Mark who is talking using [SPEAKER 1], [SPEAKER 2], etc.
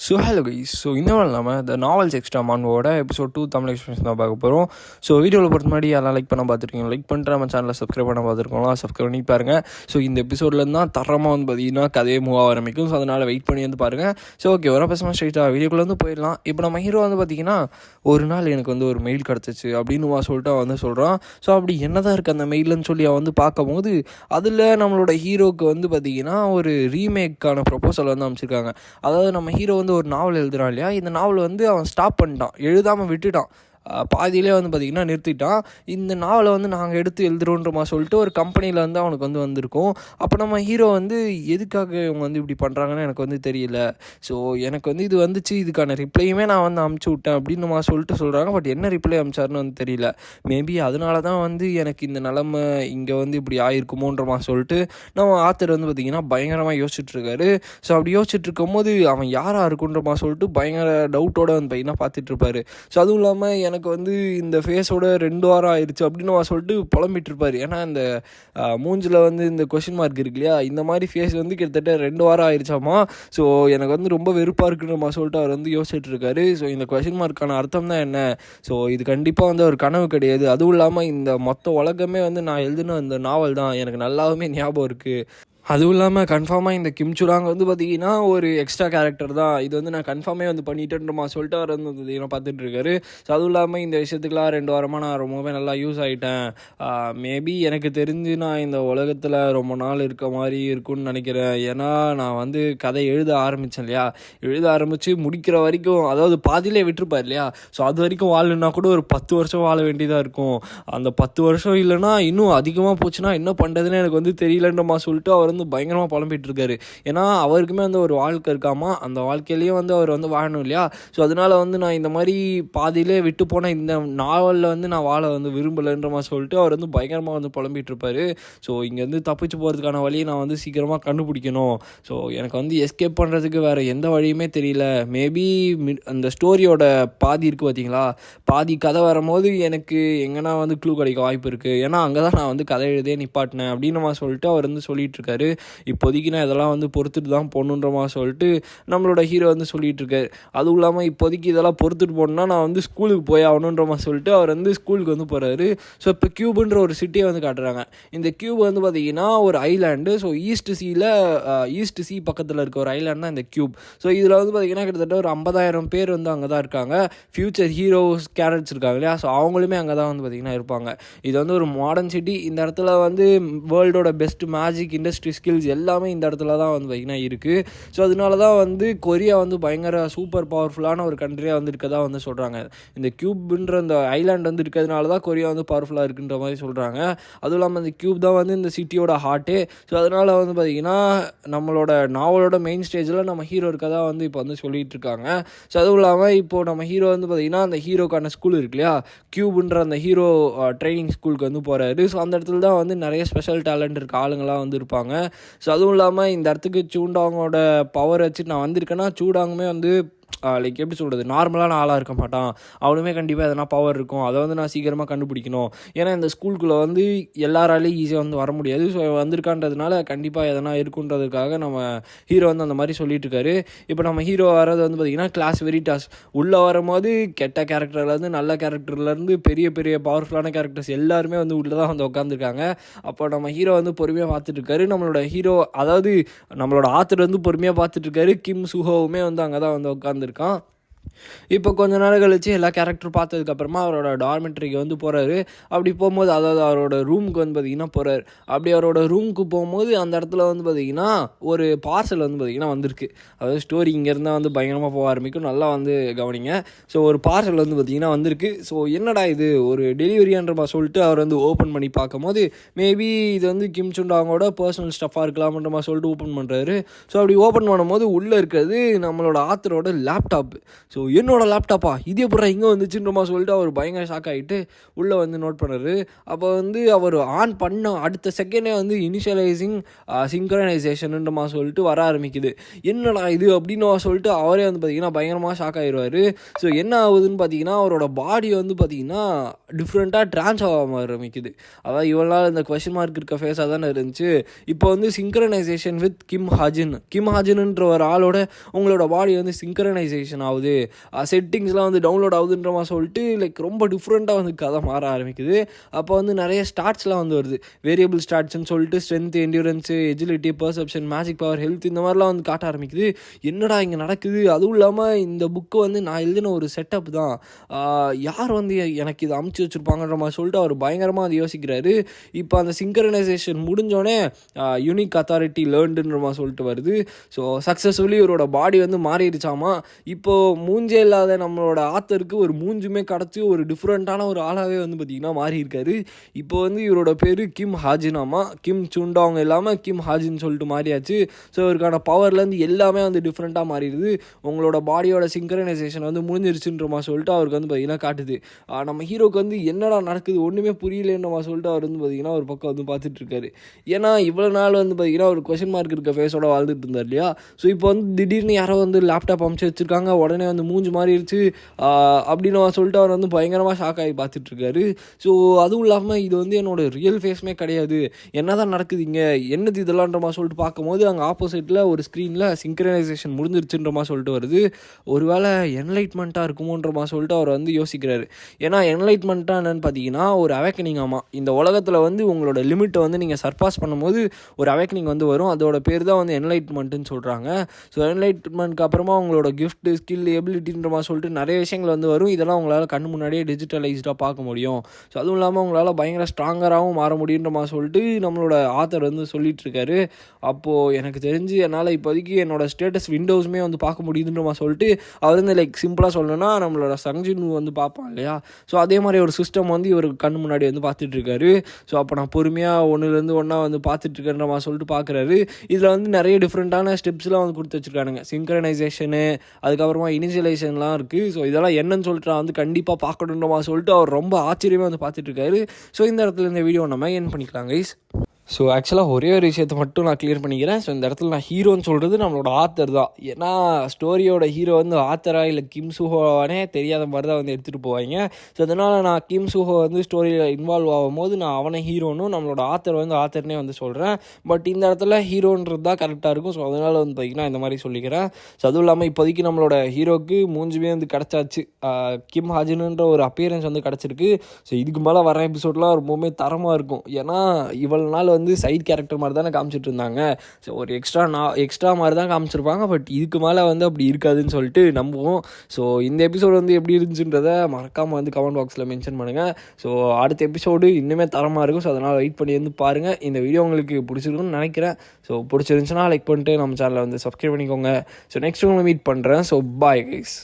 [SPEAKER 1] So hello guys so இன்னும் இல்லாமல் இந்த நாவல்ஸ் எக்ஸ்ட்ரா மான்வோட எபிசோட் டூ தமிழ் எக்ஸ்பிரஸ் தான் பார்க்க போகிறோம் ஸோ வீடியோவில் பொறுத்த மாதிரி எல்லாம் லைக் பண்ண பார்த்துருக்கீங்க லைக் பண்ணிட்டு நம்ம சேனலில் சப்ஸ்கிரைப் பண்ண பார்த்துருக்கோம்லாம் சப்ஸ்கிரைப் பண்ணி பாருங்கள் ஸோ இந்த எபிசோட்லேருந்து தான் தரமாக வந்து பார்த்தீங்கன்னா கதையை மூவ் ஆரம்பிக்கும். ஸோ அதனால் வெயிட் பண்ணி வந்து பாருங்கள் ஸோ ஓகே வர பசமாக ஸ்ட்ரைட்டாக வீடியோக்குள்ளே வந்து போயிடலாம். இப்போ நம்ம ஹீரோ வந்து பார்த்தீங்கன்னா ஒரு நாள் எனக்கு வந்து ஒரு மெயில் கிடச்சிச்சு அப்படின்னு வா சொல்லிட்டு அவன் வந்து சொல்கிறான் ஸோ அப்படி என்னதான் இருக்குது அந்த மெயில்னு சொல்லி அவன் வந்து பார்க்கும்போது அதில் நம்மளோட ஹீரோக்கு வந்து பார்த்தீங்கன்னா ஒரு ரீமேக்கான ப்ரொபோசல் வந்து அமைச்சிருக்காங்க அதாவது நம்ம ஹீரோ வந்து ஒரு நாவல் எழுதுறான் இல்லையா? இந்த நாவல் வந்து அவன் ஸ்டாப் பண்ணிட்டான். எழுதாமல் விட்டுட்டான். பாதியிலே வந்து பார்த்திங்கன்னா நிறுத்திட்டான். இந்த நாவலை வந்து நாங்கள் எடுத்து எழுதுறோன்றமா சொல்லிட்டு ஒரு கம்பெனியில் வந்து அவனுக்கு வந்து வந்திருக்கோம். அப்போ நம்ம ஹீரோ வந்து எதுக்காக இவங்க வந்து இப்படி பண்ணுறாங்கன்னு எனக்கு வந்து தெரியல. ஸோ எனக்கு வந்து இது வந்துச்சு இதுக்கான ரிப்ளையுமே நான் வந்து அமுச்சு விட்டேன் அப்படின்னு நம்ம சொல்லிட்டு சொல்கிறாங்க பட் என்ன ரிப்ளை அமிச்சாருன்னு வந்து தெரியல. மேபி அதனால தான் வந்து எனக்கு இந்த நிலமை இங்கே வந்து இப்படி ஆயிருக்குமோன்றமா சொல்லிட்டு நம்ம ஆத்தர் வந்து பார்த்திங்கன்னா பயங்கரமாக யோசிச்சுட்ருக்காரு ஸோ அப்படி யோசிச்சுட்டு இருக்கும்போது அவன் யாராக இருக்குன்றமா சொல்லிட்டு பயங்கர டவுட்டோட வந்து பார்த்திங்கன்னா பார்த்துட்ருப்பாரு ஸோ அதுவும் இல்லாமல் எனக்கு வந்து இந்த ஃபேஸோட ரெண்டு வாரம் ஆயிடுச்சு அப்படின்னு அவன் சொல்லிட்டு புலம்பிட்டுருப்பார் ஏன்னா இந்த மூஞ்சில் வந்து இந்த கொஷின் மார்க் இருக்கு இல்லையா? இந்த மாதிரி ஃபேஸ் வந்து கிட்டத்தட்ட ரெண்டு வாரம் ஆயிடுச்சாமா? ஸோ எனக்கு வந்து ரொம்ப வெறுப்பாக இருக்குன்னு சொல்லிட்டு அவர் வந்து யோசிச்சுட்டு இருக்காரு. ஸோ இந்த கொஷின் மார்க்கான அர்த்தம் தான் என்ன? ஸோ இது கண்டிப்பாக வந்து ஒரு கனவு கிடையாது. அதுவும் இல்லாமல் இந்த மொத்த உலகமே வந்து நான் எழுதின இந்த நாவல் தான். எனக்கு நல்லாவுமே ஞாபகம் இருக்குது அதுவும் இல்லாமல் கன்ஃபார்மாக இந்த கிம்சுராங் வந்து பார்த்தீங்கன்னா ஒரு எக்ஸ்ட்ரா கேரக்டர் தான். இது வந்து நான் கன்ஃபார்மே வந்து பண்ணிட்டேன்றமா சொல்லிட்டு அவர் வந்து பார்த்தீங்கன்னா பார்த்துட்டு இருக்காரு. ஸோ அதுவும் இல்லாமல் இந்த விஷயத்துக்குலாம் ரெண்டு வாரமாக நான் ரொம்பவே நல்லா யூஸ் ஆகிட்டேன் மேபி எனக்கு தெரிஞ்சு நான் இந்த உலகத்தில் ரொம்ப நாள் இருக்க மாதிரி இருக்கும்னு நினைக்கிறேன். ஏன்னா நான் வந்து கதை எழுத ஆரம்பித்தேன் இல்லையா? எழுத ஆரம்பித்து முடிக்கிற வரைக்கும் அதாவது பாதியிலே விட்டுருப்பார் இல்லையா? ஸோ அது வரைக்கும் வாழணுன்னா கூட ஒரு பத்து வருஷம் வாழ வேண்டியதாக இருக்கும். அந்த பத்து வருஷம் இல்லைன்னா இன்னும் அதிகமாக போச்சுன்னா என்ன பண்ணுறதுன்னு எனக்கு வந்து தெரியலன்றமா சொல்லிட்டு அவர் வந்து வந்து பயங்கரமாக புலம்பிகிட்டு இருக்காரு ஏன்னா அவருக்குமே வந்து ஒரு வாழ்க்கை இருக்காமா? அந்த வாழ்க்கையிலையும் வந்து அவர் வந்து வாழணும் இல்லையா? ஸோ அதனால வந்து நான் இந்த மாதிரி பாதியிலே விட்டு போன இந்த நாவலில் வந்து நான் வாழ வந்து விரும்பலைன்ற மாதிரி சொல்லிட்டு அவர் வந்து பயங்கரமாக வந்து புலம்பிகிட்டு இருப்பாரு ஸோ இங்கேருந்து தப்பிச்சு போகிறதுக்கான வழியை நான் வந்து சீக்கிரமாக கண்டுபிடிக்கணும். ஸோ எனக்கு வந்து எஸ்கேப் பண்ணுறதுக்கு வேறு எந்த வழியுமே தெரியல. மேபி அந்த ஸ்டோரியோட பாதி இருக்குது பார்த்தீங்களா பாதி கதை வரும்போது எனக்கு எங்கன்னா வந்து க்ளூ கிடைக்க வாய்ப்பு இருக்குது ஏன்னா அங்கே தான் நான் வந்து கதை எழுதே நிப்பாட்டினேன் அப்படின்னு சொல்லிட்டு அவர் வந்து சொல்லிட்டு இருக்காரு இப்போதைக்கு நான் இதெல்லாம் வந்து பொறுத்துட்டு தான் போகணுன்றமா சொல்லிட்டு நம்மளோட ஹீரோ வந்து சொல்லிட்டு இருக்காரு அதுவும் இல்லாமல் இப்போதைக்கு இதெல்லாம் பொறுத்துட்டு போகணுன்னா நான் வந்து ஸ்கூலுக்கு போய் ஆகணுன்றமா சொல்லிட்டு அவர் வந்து ஸ்கூலுக்கு வந்து போகிறாரு ஸோ இப்போ கியூபுன்ற ஒரு சிட்டியை வந்து காட்டுறாங்க. இந்த கியூப் வந்து பார்த்தீங்கன்னா ஒரு ஐலாண்டு ஸோ ஈஸ்ட் சீல ஈஸ்ட் சி பக்கத்தில் இருக்க ஒரு ஐலாண்ட் தான் இந்த கியூப் ஸோ இதில் வந்து பார்த்தீங்கன்னா கிட்டத்தட்ட ஒரு ஐம்பதாயிரம் பேர் வந்து அங்கே தான் இருக்காங்க. ஃபியூச்சர் ஹீரோஸ் கேரக்டர்ஸ் இருக்காங்க இல்லையா? ஸோ அவங்களுமே அங்கே தான் வந்து பார்த்தீங்கன்னா இருப்பாங்க. இது வந்து ஒரு மாடர்ன் சிட்டி இந்த இடத்துல வந்து வேர்ல்டோட பெஸ்ட் மேஜிக் இண்டஸ்ட்ரி ஸ்கில்ஸ் எல்லாமே இந்த இடத்துல தான் வந்து பார்த்திங்கன்னா இருக்குது ஸோ அதனால தான் வந்து கொரியா வந்து பயங்கர சூப்பர் பவர்ஃபுல்லான ஒரு கண்ட்ரியாக வந்து இருக்கதா வந்து சொல்கிறாங்க இந்த கியூப்ன்ற அந்த ஐலாண்ட் வந்து இருக்கிறதுனால தான் கொரியா வந்து பவர்ஃபுல்லாக இருக்குன்ற மாதிரி சொல்கிறாங்க அதுவும் இல்லாமல் இந்த கியூப் தான் வந்து இந்த சிட்டியோட ஹார்ட்டே ஸோ அதனால் வந்து பார்த்திங்கன்னா நம்மளோட நாவலோட மெயின் ஸ்டேஜில் நம்ம ஹீரோ இருக்கதா வந்து இப்போ வந்து சொல்லிகிட்டு இருக்காங்க. ஸோ அதுவும் இல்லாமல் இப்போது நம்ம ஹீரோ வந்து பார்த்திங்கன்னா அந்த ஹீரோக்கான ஸ்கூல் இருக்கு இல்லையா? கியூப்ன்ற அந்த ஹீரோ ட்ரைனிங் ஸ்கூலுக்கு வந்து போகிறாரு ஸோ அந்த இடத்துல தான் வந்து நிறைய ஸ்பெஷல் டேலண்ட் இருக்க ஆளுங்களாம் வந்து இருப்பாங்க. ஸோ அதுவும் இல்லாமல் இந்த இடத்துக்கு சூண்டாங்கோட பவர் வச்சு நான் வந்திருக்கேன்னா சூடாங்குமே வந்து லைக் எப்படி சொல்கிறது நார்மலான ஆளாக இருக்க மாட்டான். அவனுமே கண்டிப்பாக எதனா பவர் இருக்கும். அதை வந்து நான் சீக்கிரமாக கண்டுபிடிக்கணும். ஏன்னா இந்த ஸ்கூலுக்குள்ளே வந்து எல்லாராலையும் ஈஸியாக வந்து வர முடியாது. ஸோ வந்திருக்கான்றதுனால கண்டிப்பாக எதனா இருக்குன்றதுக்காக நம்ம ஹீரோ வந்து அந்த மாதிரி சொல்லிட்டு இருக்காரு. இப்போ நம்ம ஹீரோ வர்றது வந்து பார்த்திங்கன்னா கிளாஸ் வெரிட்டாஸ் உள்ளே வரும்போது கெட்ட கேரக்டர்லேருந்து நல்ல கேரக்டர்லேருந்து பெரிய பெரிய பவர்ஃபுல்லான கேரக்டர்ஸ் எல்லாருமே வந்து உள்ளே தான் வந்து உட்காந்துருக்காங்க அப்போ நம்ம ஹீரோ வந்து பொறுமையாக பார்த்துட்டு இருக்காரு. நம்மளோட ஹீரோ அதாவது நம்மளோட ஆத்தர் வந்து பொறுமையாக பார்த்துட்டு இருக்காரு. கிம் சுஹோவுமே வந்து அங்கே தான் வந்து உட்காந்துருக்கான் இப்போ கொஞ்ச நேரம் கழிச்சு எல்லா கேரக்டர் பார்த்ததுக்கப்புறமா அவரோட டார்மெட்ரிக்கு வந்து போகிறாரு அப்படி போகும்போது அதாவது அவரோட ரூமுக்கு வந்து பார்த்திங்கன்னா போகிறாரு அப்படி அவரோட ரூமுக்கு போகும்போது அந்த இடத்துல வந்து பார்த்திங்கன்னா ஒரு பார்சல் வந்து பார்த்திங்கன்னா வந்திருக்கு. அதாவது ஸ்டோரி இங்கேருந்தால் வந்து பயங்கரமாக போக ஆரம்பிக்கும். நல்லா வந்து கவனிங்க. ஸோ ஒரு பார்சல் வந்து பார்த்திங்கன்னா வந்திருக்கு. ஸோ என்னடா இது? ஒரு டெலிவரியான்றமா மாதிரி சொல்லிட்டு அவர் வந்து ஓப்பன் பண்ணி பார்க்கும்போது மேபி இது வந்து கிம் சுண்டாங்கோட பர்சனல் ஸ்டஃபாக இருக்கலாம்ன்ற மாதிரி சொல்லிட்டு ஓப்பன் பண்ணுறாரு ஸோ அப்படி ஓப்பன் பண்ணும்போது உள்ளே இருக்கிறது நம்மளோட ஆத்தரோட லேப்டாப் ஸோ என்னோட லேப்டாப்பா இது எப்படா இங்கே வந்துச்சுன்றமா சொல்லிட்டு அவர் பயங்கர ஷாக் ஆகிட்டு உள்ளே வந்து நோட் பண்ணார். அப்போ வந்து அவர் ஆன் பண்ண அடுத்த செகண்டே வந்து இனிஷியலைசிங் சிங்க்ரனைசேஷனுன்றமா சொல்லிட்டு வர ஆரம்பிக்குது. என்னடா இது அப்படின்னு சொல்லிட்டு அவரே வந்து பார்த்தீங்கன்னா பயங்கரமாக ஷாக் ஆகிடுவார் ஸோ என்ன ஆகுதுன்னு பார்த்தீங்கன்னா அவரோட பாடி வந்து பார்த்தீங்கன்னா டிஃப்ரெண்ட்டாக ட்ரான்ஸ் ஆக ஆரம்பிக்குது. அதாவது இவ்வளோ நாள் இந்த கொஷின் மார்க் இருக்க ஃபேஸாக தானே இருந்துச்சு. இப்போ வந்து synchronisation with Kim Hajin Kim ஹாஜின்ன்ற ஒரு ஆளோட உங்களோட பாடி வந்து சிங்க்ரனைசேஷன் ஆகுது. செட்டிங்ஸ்லாம் வந்து டவுன்லோட் ஆகுதுன்ற மாதிரி சொல்லிட்டு லைக் ரொம்ப டிஃப்ரெண்ட்டாக வந்து கதை மாற ஆரம்பிக்குது. அப்போ வந்து நிறைய ஸ்டார்ட்ஸ்லாம் வந்து வருது. வேரியபிள் ஸ்டார்ட்ஸ்னு சொல்லிட்டு strength endurance agility perception magic power health இந்த மாதிரிலாம் வந்து காட்ட ஆரம்பிக்குது. என்னடா இங்கே நடக்குது? அதுவும் இல்லாமல் இந்த புக்கு வந்து நான் எழுதின ஒரு செட்டப் தான். யார் வந்து எனக்கு இதை அமுச்சு வச்சுருப்பாங்கன்ற மாதிரி சொல்லிட்டு அவர் பயங்கரமாக அதை யோசிக்கிறாரு. இப்போ அந்த சிங்கரனைசேஷன் முடிஞ்சோடனே யூனிக் அத்தாரிட்டி லேர்ன்டுன்ற மாதிரி சொல்லிட்டு வருது. ஸோ சக்ஸஸ்ஃபுல்லி இவரோட பாடி வந்து மாறிடுச்சாமா? இப்போது மூஞ்சி இல்லாத நம்மளோட ஆத்தருக்கு ஒரு மூஞ்சுமே கிடச்சி ஒரு டிஃப்ரெண்ட்டான ஒரு ஆளாகவே வந்து பார்த்திங்கன்னா மாறியிருக்காரு. இப்போ வந்து இவரோட பேர் கிம் ஹாஜினாமா. கிம் சுண்டாங் இல்லாமல் கிம் ஹாஜின்னு சொல்லிட்டு மாறியாச்சு. ஸோ இவருக்கான பவர்லேருந்து எல்லாமே வந்து டிஃப்ரெண்ட்டாக மாறிடுது. உங்களோட பாடியோட சிங்க்ரனைசேஷன் வந்து முடிஞ்சிருச்சுன்றமா சொல்லிட்டு அவருக்கு வந்து பார்த்திங்கன்னா காட்டுது. நம்ம ஹீரோக்கு வந்து என்னடா நடக்குது ஒன்றுமே புரியலன்றமா சொல்லிட்டு அவர் வந்து பார்த்திங்கன்னா ஒரு பக்கம் வந்து பார்த்துட்டு இருக்காரு ஏன்னா இவ்வளோ நாள் வந்து பார்த்திங்கன்னா ஒரு கொஷின் மார்க் இருக்க ஃபேஸோட வாழ்ந்துட்டு இருந்தார் இல்லையா? ஸோ இப்போ வந்து திடீர்னு யாரோ வந்து லேப்டாப் அமைச்சு வச்சுருக்காங்க. உடனே வந்து மூஞ்சி மாறிடுச்சு. அப்படின்னு சொல்லிட்டு அவர் வந்து பயங்கரமாக ஷாக் ஆகி பார்த்துட்ருக்காரு. ஸோ அதுவும் இல்லாமல் இது வந்து என்னோட ரியல் ஃபேஸ்மே கிடையாது. என்ன தான் நடக்குது இங்கே? என்னது இதெல்லாம்ன்ற மாதிரி சொல்லிட்டு பார்க்கும்போது அங்கே ஆப்போசிட்டில் ஒரு ஸ்க்ரீனில் சிங்க்ரனைசேஷன் முடிஞ்சிருச்சுன்ற மாதிரி சொல்லிட்டு வருது. ஒருவேளை என்லைட்மெண்ட்டாக இருக்குமோன்ற மாதிரி சொல்லிட்டு அவர் வந்து யோசிக்கிறாரு. ஏன்னா என்லைட்மெண்ட்டாக என்னென்னு பார்த்தீங்கன்னா ஒரு அவேக்கனிங் ஆமாம் இந்த உலகத்தில் வந்து உங்களோட லிமிட்டை வந்து நீங்கள் சர்பாஸ் பண்ணும்போது ஒரு அவேக்கனிங் வந்து வரும். அதோட பேர் தான் வந்து என்லைட்மெண்ட்டுன்னு சொல்கிறாங்க ஸோ என்லைட்மெண்ட்க்கு அப்புறமா உங்களோட கிஃப்ட்டு ஸ்கில் எபிலிட்டி மாதிரி சொல்லிட்டு நிறைய விஷயங்கள் வந்து வரும். இதெல்லாம் உங்களால் கண் முன்னாடியே டிஜிட்டலைஸ்டாக பார்க்க முடியும். ஸோ அதுவும் இல்லாமல் உங்களால் பயங்கர ஸ்ட்ராங்கராகவும் மாற முடியுன்றமா சொல்லிட்டு நம்மளோட ஆத்தர் வந்து சொல்லிகிட்ருக்காரு அப்போது எனக்கு தெரிஞ்சு என்னால் இப்போதைக்கு என்னோட ஸ்டேட்டஸ் விண்டோஸுமே வந்து பார்க்க முடியுதுன்றமா சொல்லிட்டு அவர் வந்து லைக் சிம்பிளாக சொல்லணும்னா நம்மளோட சங்ஜின் வந்து பார்ப்பான் இல்லையா? ஸோ அதே மாதிரி ஒரு சிஸ்டம் வந்து இவர் கண் முன்னாடி வந்து பார்த்துட்ருக்காரு ஸோ அப்போ நான் பொறுமையாக ஒன்றுலேருந்து ஒன்றா வந்து பார்த்துட்ருக்கேன்றமா மாதிரி சொல்லிட்டு பார்க்குறாரு. இதில் வந்து நிறைய டிஃப்ரெண்ட்டான ஸ்டெப்ஸ்லாம் வந்து கொடுத்து வச்சுருக்கானுங்க. சிங்க்ரனைசேஷனு அதுக்கப்புறமா இனிஷியலைசேஷன்லாம் இருக்குது ஸோ இதெல்லாம் என்னன்னு சொல்லிட்டு நான் வந்து கண்டிப்பாக பார்க்கணுன்றமா சொல்லிட்டு அவர் ரொம்ப ஆச்சரியமாக வந்து பார்த்துட்டு இருக்காரு. ஸோ இந்த இடத்துல இந்த வீடியோ நம்ம என் பண்ணிக்கலாம் கைஸ் ஸோ ஆக்சுவலாக ஒரே ஒரு விஷயத்தை மட்டும் நான் கிளியர் பண்ணிக்கிறேன். ஸோ இந்த இடத்துல நான் ஹீரோன்னு சொல்கிறது நம்மளோட ஆத்தர் தான். ஏன்னா ஸ்டோரியோட ஹீரோ வந்து ஆத்தரா இல்லை கிம் சுஹோவானே தெரியாத மாதிரி தான் வந்து எடுத்துகிட்டு போவாங்க. ஸோ அதனால் நான் கிம் சுஹோ வந்து ஸ்டோரியில் இன்வால்வ் ஆகும்போது நான் அவனை ஹீரோனும் நம்மளோட ஆத்தர் வந்து ஆத்தர்னே வந்து சொல்கிறேன் பட் இந்த இடத்துல ஹீரோன்றது தான் கரெக்டாக இருக்கும். ஸோ அதனால் வந்து பார்த்திங்கன்னா இந்த மாதிரி சொல்லிக்கிறேன். ஸோ அதுவும் இல்லாமல் இப்போதைக்கு நம்மளோட ஹீரோக்கு மூஞ்சுமே வந்து கிடச்சாச்சு. கிம் ஹாஜினுன்ற ஒரு அப்பியரன்ஸ் வந்து கிடச்சிருக்கு. ஸோ இதுக்கு மேலே வர எபிசோட்லாம் ரொம்பவுமே தரமாக இருக்கும். ஏன்னா இவ்வளோ நாள் வந்து சைட் கேரக்டர் மாதிரி தானே காமிச்சிட்டு இருந்தாங்க ஸோ ஒரு எக்ஸ்ட்ரா நான் எக்ஸ்ட்ரா மாதிரி தான் காமிச்சிருப்பாங்க. பட் இதுக்கு மேலே வந்து அப்படி இருக்காதுன்னு சொல்லிட்டு நம்புவோம். ஸோ இந்த எபிசோடு வந்து எப்படி இருந்துச்சுன்றதை மறக்காமல் வந்து கமெண்ட் பாக்ஸில் மென்ஷன் பண்ணுங்கள் ஸோ அடுத்த எபிசோடு இன்னுமே தரமாக இருக்கும். ஸோ அதனால் வெயிட் பண்ணி வந்து பாருங்கள் இந்த வீடியோ உங்களுக்கு பிடிச்சிருக்குன்னு நினைக்கிறேன். ஸோ பிடிச்சிருந்துச்சுன்னா லைக் பண்ணிட்டு நம்ம சேனலை வந்து சப்ஸ்கிரைப் பண்ணிக்கோங்க. ஸோ நெக்ஸ்ட் உங்களை மீட் பண்ணுறேன் ஸோ பாய் கைஸ்